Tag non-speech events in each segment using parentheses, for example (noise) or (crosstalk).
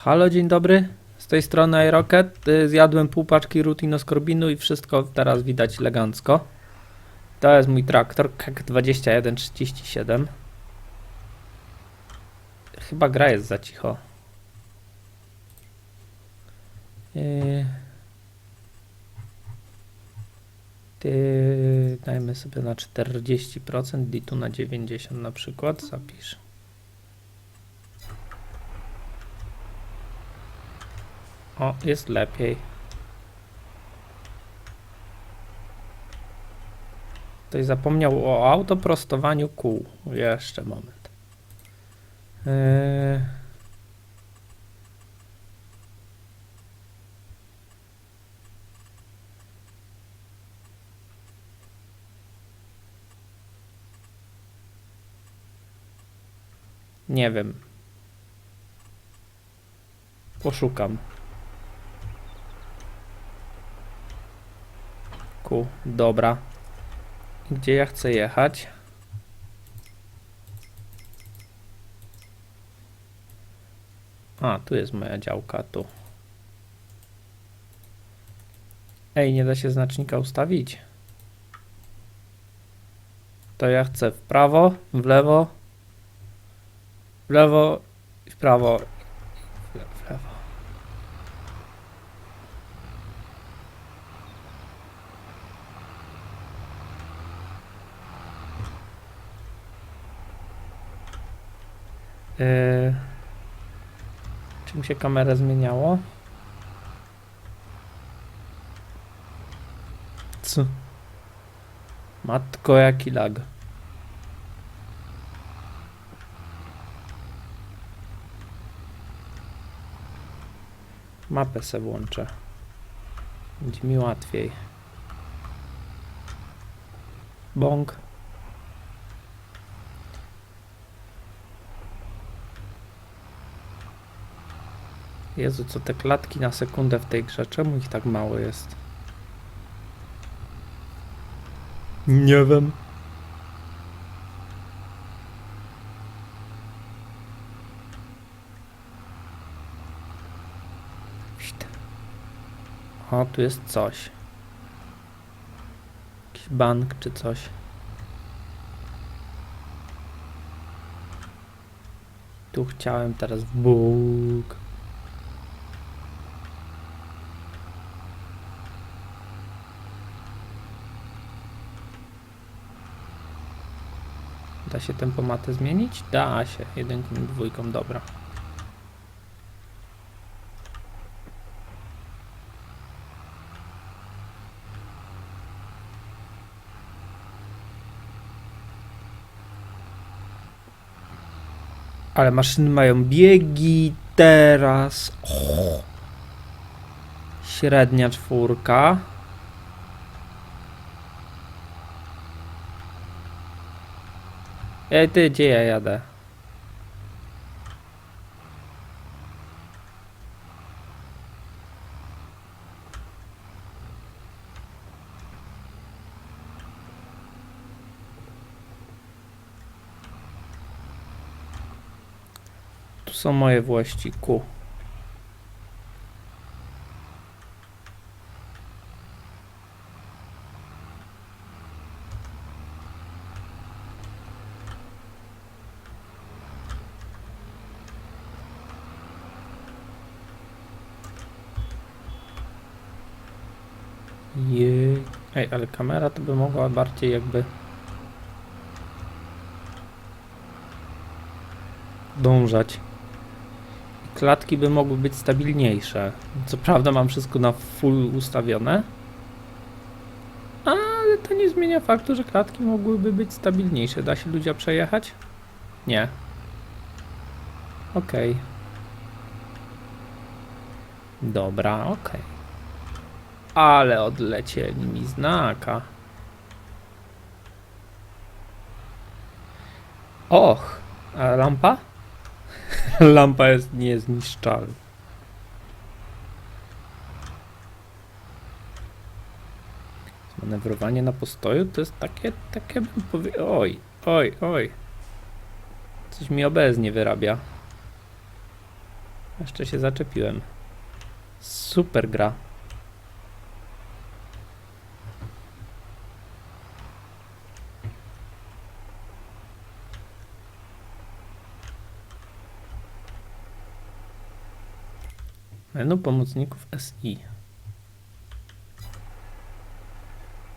Halo, dzień dobry. Z tej strony iRocket. Y, Zjadłem pół paczki rutinoskorbinu i wszystko teraz widać elegancko. To jest mój traktor KEK 2137. Chyba gra jest za cicho. Yy. Ty, dajmy sobie na 40%, ditu na 90% na przykład, zapisz. O, jest lepiej. Ktoś zapomniał o autoprostowaniu kół. Jeszcze moment. Yy... Nie wiem. Poszukam. Dobra. Gdzie ja chcę jechać? A, tu jest moja działka, tu. Ej, nie da się znacznika ustawić. To ja chcę w prawo, w lewo, w lewo i w prawo. W le- w lewo. Yy, czy mi się kamerę zmieniało? Co? Matko, jaki lag. Mapę se włączę. Będzie mi łatwiej. Bąk. Jezu, co te klatki na sekundę w tej grze? Czemu ich tak mało jest? Nie wiem. O, tu jest coś. Jakiś bank czy coś. Tu chciałem teraz w Bóg. Się tempomatę zmienić? Da się. Jedynką i dwójką, dobra. Ale maszyny mają biegi teraz. O. Średnia czwórka. Ej, ty, gdzie ja jadę? Tu są moje włości, ku. Jej. Ej, ale kamera to by mogła bardziej jakby dążać. Klatki by mogły być stabilniejsze. Co prawda mam wszystko na full ustawione, ale to nie zmienia faktu, że klatki mogłyby być stabilniejsze. Da się ludziom przejechać? Nie. Okej. Dobra, okej. Ale odlecieli mi znaka. Och, a lampa? (laughs) lampa jest niezniszczalna. Manewrowanie na postoju to jest takie, takie bym powiedział. Oj, oj, oj. Coś mi OBS nie wyrabia. Jeszcze się zaczepiłem. Super gra. Menu pomocników SI.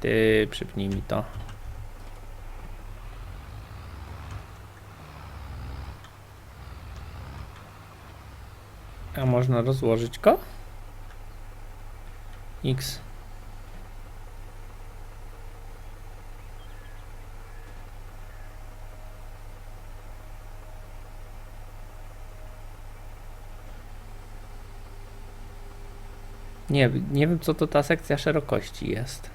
Ty, przypnij mi to. A można rozłożyć go? X. Nie, nie wiem co to ta sekcja szerokości jest.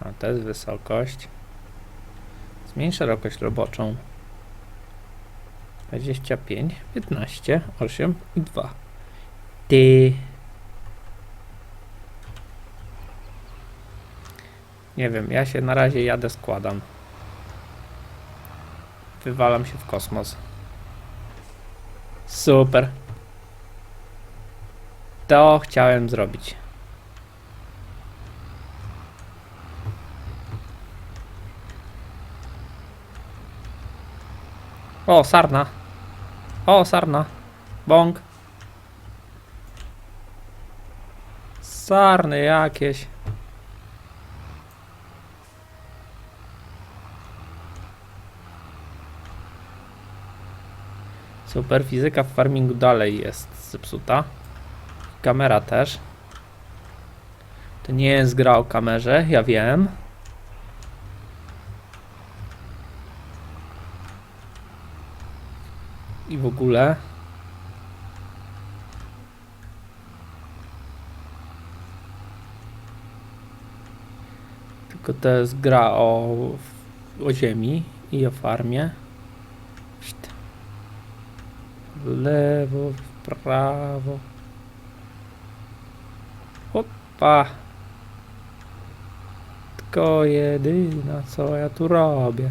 A to jest wysokość. Zmień szerokość roboczą. 25, 15, 8 i 2. Ty. Nie wiem, ja się na razie jadę, składam. Wywalam się w kosmos. Super. To chciałem zrobić. O, sarna. O, sarna. Bąk. Sarny jakieś. Super, fizyka w farmingu dalej jest zepsuta. Kamera też. To nie jest gra o kamerze, ja wiem. I w ogóle. Tylko to jest gra o, o ziemi i o farmie. W lewo, w prawo. Opa. Tylko jedyna, co ja tu robię.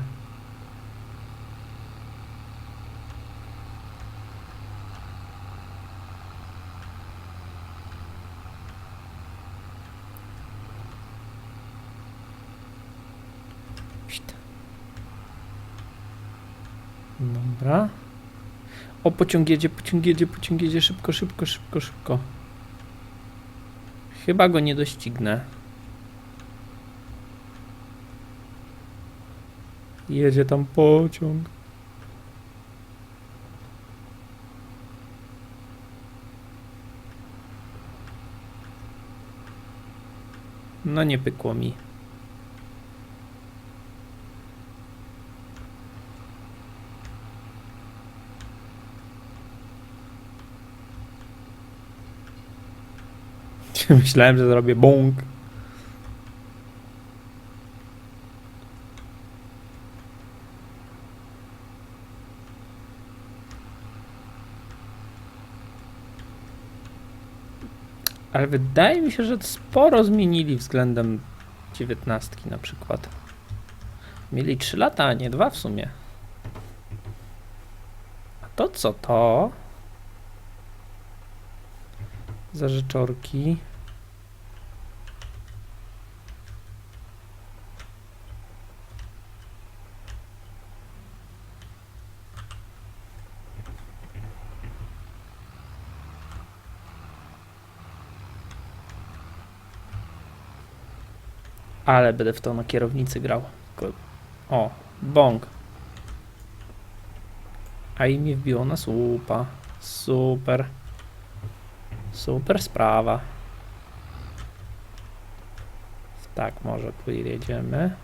Dobra. O, pociąg jedzie, pociąg jedzie, pociąg jedzie, szybko, szybko, szybko, szybko. Chyba go nie doścignę. Jedzie tam pociąg. No nie pykło mi. (laughs) Myślałem, że zrobię bąk. Ale wydaje mi się, że sporo zmienili względem dziewiętnastki na przykład. Mieli 3 lata, a nie 2 w sumie. A to co to? Za Ale będę w to na kierownicy grał. O, bąk. A i mnie wbiło na słupa. Super. Super sprawa. Tak, może pojedziemy.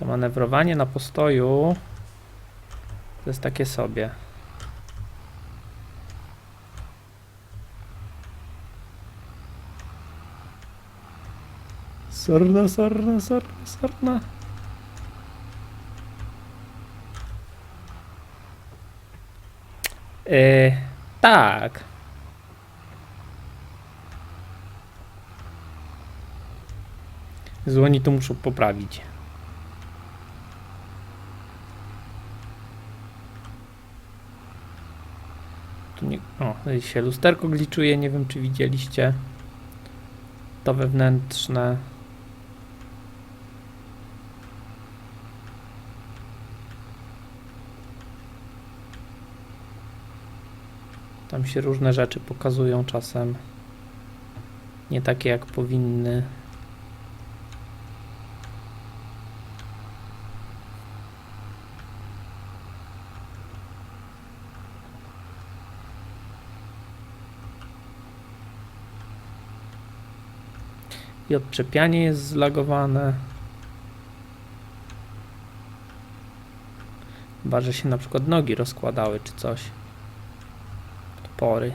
To manewrowanie na postoju to jest takie sobie. Sarna, sarna, sarna, sarna. Yy, tak. Złoni to muszą poprawić. Tu nie, o, się lusterko gliczuje, nie wiem czy widzieliście. To wewnętrzne. Tam się różne rzeczy pokazują czasem. Nie takie jak powinny. I odczepianie jest zlagowane. Chyba, że się na przykład nogi rozkładały czy coś. Pory.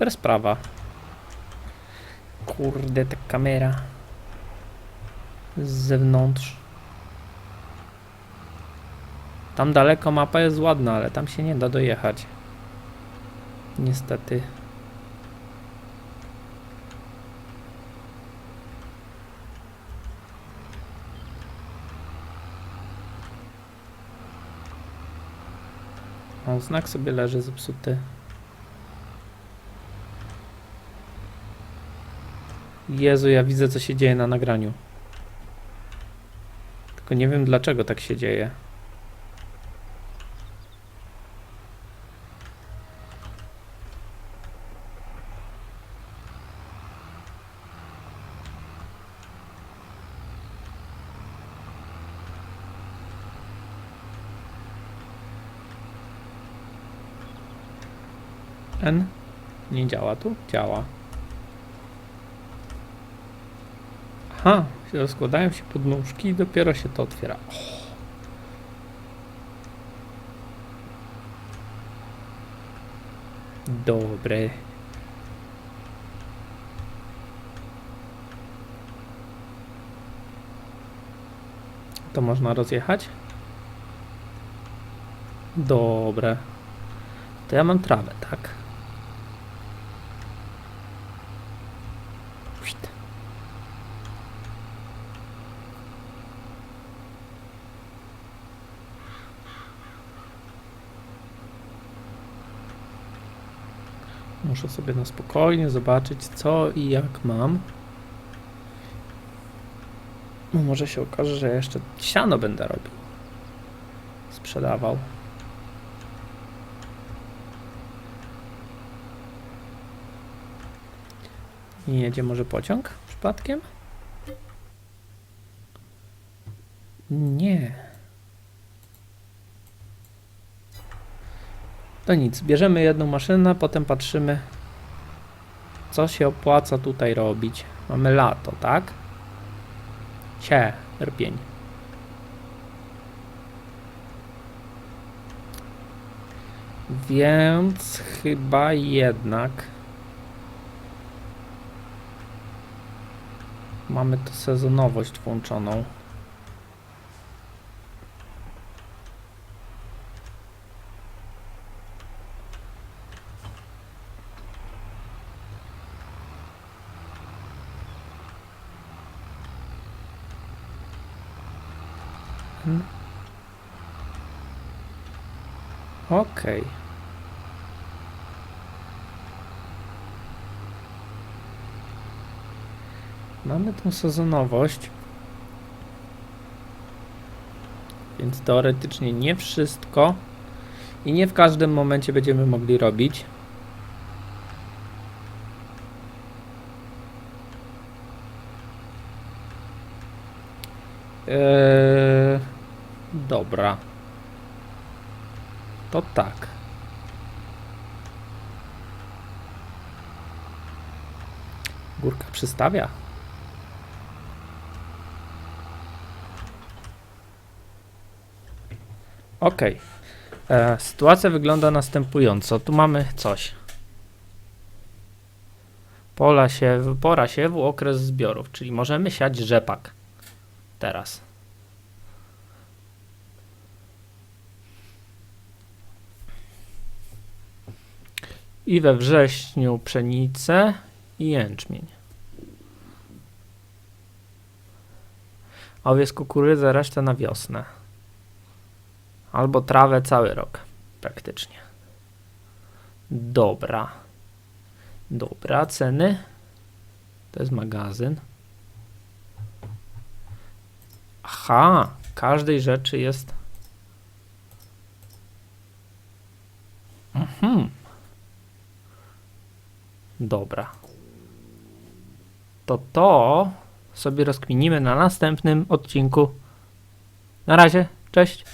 Super sprawa. Kurde, ta kamera. Z zewnątrz. Tam daleko mapa jest ładna, ale tam się nie da dojechać. Niestety. O, znak sobie leży zepsuty. Jezu, ja widzę co się dzieje na nagraniu. Tylko nie wiem dlaczego tak się dzieje. N? Nie działa tu? Działa. Aha, rozkładają się podnóżki i dopiero się to otwiera. O. Dobre. To można rozjechać? Dobre. To ja mam trawę, tak? Muszę sobie na spokojnie zobaczyć co i jak mam. No może się okaże, że jeszcze siano będę robił. Sprzedawał. Nie jedzie może pociąg przypadkiem? Nie. To nic, bierzemy jedną maszynę, potem patrzymy, co się opłaca tutaj robić. Mamy lato, tak? Cie, rpień. Więc chyba jednak mamy tu sezonowość włączoną. Hmm. Okej. Mamy tą sezonowość. Więc teoretycznie nie wszystko i nie w każdym momencie będziemy mogli robić. Eee, dobra. To tak. Górka przystawia. Ok. E, sytuacja wygląda następująco. Tu mamy coś. Pola siew, pora siewu, okres zbiorów, czyli możemy siać rzepak. Teraz. I we wrześniu pszenicę i jęczmień. Owiec, kukurydzę, resztę na wiosnę. Albo trawę cały rok, praktycznie. Dobra. Dobra, ceny. To jest magazyn. Aha, każdej rzeczy jest. Mhm. Dobra. To to sobie rozkminimy na następnym odcinku. Na razie, cześć.